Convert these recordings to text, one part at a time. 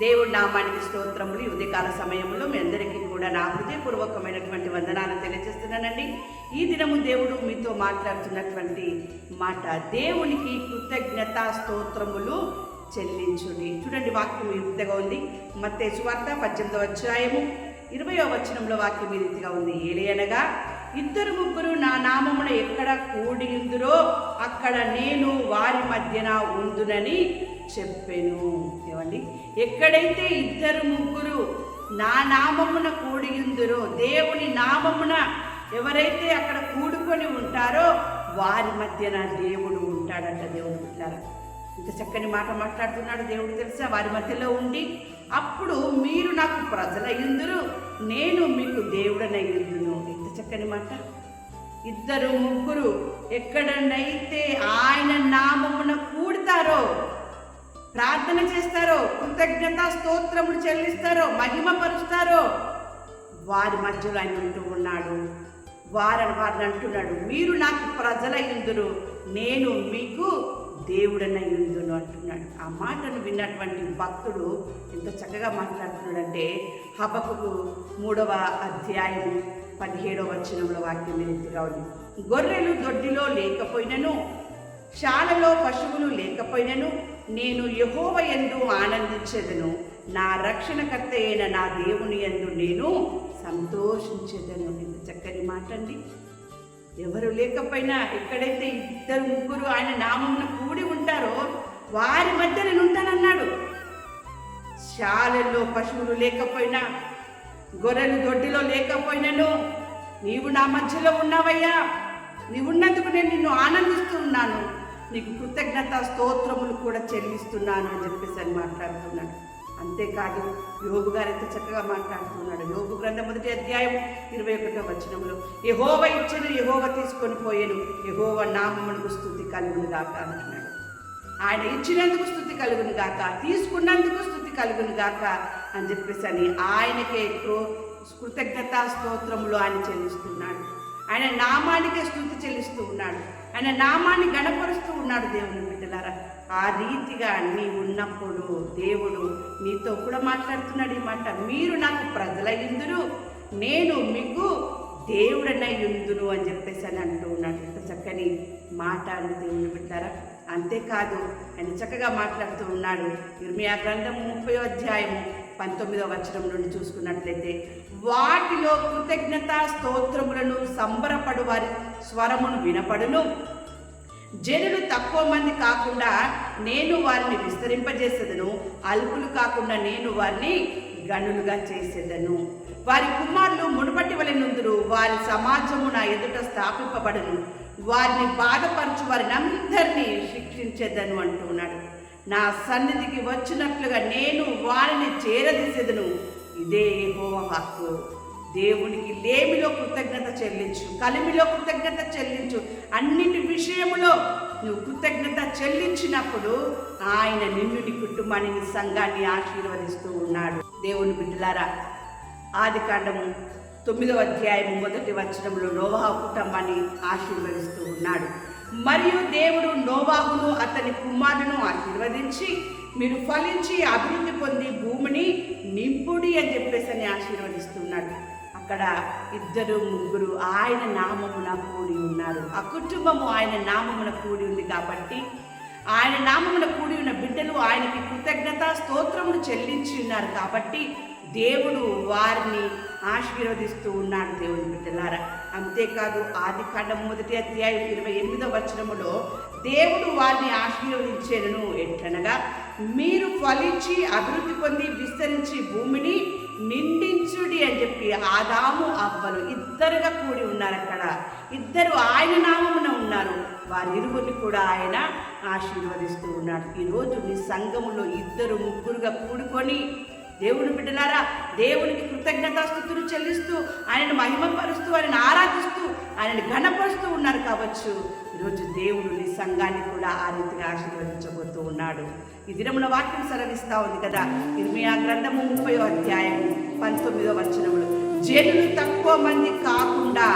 దేవుడి నామానికి స్తోత్రములు. ఈ ఉదయకాల సమయంలో మీ అందరికీ కూడా నా హృదయపూర్వకమైనటువంటి వందనాలు తెలియజేస్తున్నానండి. ఈ దినము దేవుడు మీతో మాట్లాడుతున్నటువంటి మాట దేవునికి కృతజ్ఞత స్తోత్రములు చెల్లించుడి. చూడండి వాక్యం ఈ రీతిగా ఉంది. మత్తే సువార్త పద్దెనిమిదవ అధ్యాయము ఇరవయో వచనంలో వాక్యం ఈ రీతిగా ఉంది. అనగా ఇద్దరు ముగ్గురు నా నామమున ఎక్కడ కూడి ఉందిరో అక్కడ నేను వారి మధ్యన ఉందునని చెప్పాను. ఏమండి? ఎక్కడైతే ఇద్దరు ముగ్గురు నా నామమున కూడి ఉందిరో దేవుని నామమున ఎవరైతే అక్కడ కూడుకొని ఉంటారో వారి మధ్యన దేవుడు ఉంటాడంట దేవుడు బిడ్డారా ఇంత చక్కని మాట మాట్లాడుతున్నాడు దేవుడు తెలుసా? వారి మధ్యలో ఉండి అప్పుడు మీరు నాకు ప్రజలయ్యుందురు నేను మీకు దేవుడనయ్యుందును. ఇంత ఇద్దరు ముగ్గురు ఎక్కడనైతే ఆయన నామమున కూడతారో ప్రార్థన చేస్తారో కృతజ్ఞత స్తోత్రములు చెల్లిస్తారో మహిమపరుస్తారో వారి మధ్యలో ఆయన ఉంటూ ఉన్నాడు. వారని వారిని అంటున్నాడు మీరు నాకు ప్రజలయ్యుందురు నేను మీకు దేవుడనయ్యుందును అంటున్నాడు. ఆ మాటను విన్నటువంటి భక్తుడు ఎంత చక్కగా మాట్లాడుతున్నాడంటే హబకు మూడవ అధ్యాయం పదిహేడవ వచనంలో వాక్యం ఎత్తుగా ఉంది గొర్రెలు దొడ్డిలో లేకపోయినను శాలలో పశువులు లేకపోయినను నేను యహోవ ఎందు ఆనందించేదను నా రక్షణకర్త అయిన నా దేవుని ఎందు నేను సంతోషించేదను. ఎంత చక్కని మాట అండి. ఎవరు లేకపోయినా ఎక్కడైతే ఇద్దరు ముగ్గురు ఆయన నామమున కూడి ఉంటారో వారి మధ్య నేను ఉంటానన్నాడు శాలల్లో పశువులు లేకపోయినా గొర్రెలు దొడ్డిలో లేకపోయినను. నీవు నా మధ్యలో ఉన్నావయ్యా. నీవున్నందుకు నేను నిన్ను ఆనందిస్తూ ఉన్నాను నీకు కృతజ్ఞత స్తోత్రములు కూడా చెల్లిస్తున్నాను అని చెప్పేసి అని మాట్లాడుతున్నాడు. అంతేకాదు యోగు గారు ఎంత చక్కగా మాట్లాడుతున్నాడు. యోగు గ్రంథం మొదటి అధ్యాయం ఇరవై ఒకటో వచనంలో యహోవ ఇచ్చిన యహోవ తీసుకొని పోయాను. యహోవ నామమునకు స్థుతి కలుగును గాక అంటున్నాడు. ఆయన ఇచ్చినందుకు స్థుతి కలుగును గాక తీసుకున్నందుకు స్థుతి కలుగును గాక అని చెప్పేసి అని ఆయనకే క్రో- కృతజ్ఞత స్తోత్రములు ఆయన చెల్లిస్తున్నాడు. ఆయన నామానికే స్థుతి చెల్లిస్తూ ఉన్నాడు. ఆయన నామాన్ని గణపరుస్తూ ఉన్నాడు దేవుని బిడ్డలారా. ఆ రీతిగా నీ ఉన్నప్పుడు దేవుడు నీతో కూడా మాట్లాడుతున్నాడు ఈ మాట. మీరు నాకు ప్రజలయ్యుందురు నేను మీకు దేవుడనై ఇందును అని చెప్పేసి అని అంటూ ఉన్నాడు. ఇంత చక్కని మాట అని దేవుని బిడ్డారా అంతేకాదు ఆయన చక్కగా మాట్లాడుతూ ఉన్నాడు. ఇర్మియా గ్రంథం ముప్పై అధ్యాయము పంతొమ్మిదవ వచనం నుండి చూసుకున్నట్లయితే వాటిలో కృతజ్ఞత స్తోత్రములను సంబరపడు వారి స్వరమును వినపడును. జనులు తక్కువ మంది కాకుండా నేను వారిని విస్తరింపజేసేదను. అల్పులు కాకుండా నేను వారిని గనులుగా చేసేదను. వారి కుమారులు మునుపటి వలె నుందురు వారి సమాజము నా ఎదుట స్థాపింపబడను. వారిని బాధపరచు వారిని అందరినీ శిక్షించేదను అంటున్నాడు. నా సన్నిధికి వచ్చినట్లుగా నేను వారిని చేరదీసేదను. ఇదే యెహోవా హక్కు. దేవునికి లేమిలో కృతజ్ఞత చెల్లించు కలిమిలో కృతజ్ఞత చెల్లించు. అన్నిటి విషయంలో నువ్వు కృతజ్ఞత చెల్లించినప్పుడు ఆయన నిన్ను నీ కుటుంబాన్ని నీ సంఘాన్ని ఆశీర్వదిస్తూ ఉన్నాడు. దేవుని బిడ్డలారా ఆది కాండము తొమ్మిదవ అధ్యాయం మొదటి వచనంలో నోవాహు కుటుంబాన్ని ఆశీర్వదిస్తూ ఉన్నాడు. మరియు దేవుడు నోవాహును అతని కుమారును ఆశీర్వదించి మీరు ఫలించి అభివృద్ధి పొంది భూమిని నింపుడి అని చెప్పేసి అని ఆశీర్వదిస్తున్నాడు. అక్కడ ఇద్దరు ముగ్గురు ఆయన నామమున కూడి ఉన్నారు. ఆ కుటుంబము ఆయన నామమున కూడి ఉంది కాబట్టి ఆయన నామమున కూడి ఉన్న బిడ్డలు ఆయనకి కృతజ్ఞత స్తోత్రములు చెల్లించి ఉన్నారు కాబట్టి దేవుడు వారిని ఆశీర్వదిస్తూ ఉన్నాడు దేవుని బిడ్డలారా. అంతేకాదు ఆది కాండం మొదటి అధ్యాయం ఇరవై ఎనిమిదవ వచనములో దేవుడు వారిని ఆశీర్వదించేను ఎట్లనగా మీరు ఫలించి అభివృద్ధి పొంది విస్తరించి భూమిని నిండించుడి అని చెప్పి ఆదాము అవ్వలు ఇద్దరుగా కూడి ఉన్నారు అక్కడ. ఇద్దరు ఆయన నామమున ఉన్నారు. వారిరువుని కూడా ఆయన ఆశీర్వదిస్తూ ఉన్నాడు. ఈరోజు నీ సంఘములో ఇద్దరు ముగ్గురుగా కూడుకొని దేవుని బిడ్డలారా దేవునికి కృతజ్ఞతాస్థుతులు చెల్లిస్తూ ఆయనను మహిమపరుస్తూ ఆయనను ఆరాధిస్తూ ఆయనను ఘనపరుస్తూ ఉన్నారు కావచ్చు. ఈరోజు దేవుడు నీ సంఘాన్ని కూడా ఆ రీతిగా ఆశీర్వదించబోతూ ఉన్నాడు. ఈ దినమున వాక్యం సరవిస్తా ఉంది కదా ఇర్మియా గ్రంథము ముప్పై అధ్యాయం పంతొమ్మిదో వచనములు. జనులు తక్కువ మంది కాకుండా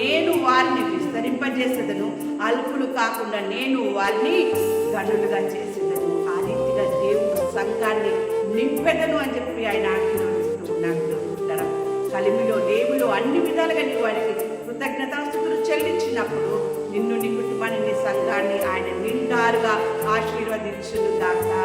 నేను వారిని విస్తరింపజేసేదను అల్పులు కాకుండా నేను వారిని గనులుగా చేసేదను. ఆ రీతిగా దేవుడు సంఘాన్ని నింపెదను అని చెప్పి ఆయన ఆశీర్వదిస్తూ ఉన్నాడు దేవుడా. కలిమిలో దేవుడు అన్ని విధాలుగా నీ వారికి కృతజ్ఞతాస్థుతులు చెల్లించినప్పుడు నిన్ను నీ కుటుంబాన్ని నీ సంఘాన్ని ఆయన నిండారుగా ఆశీర్వదించును దాకా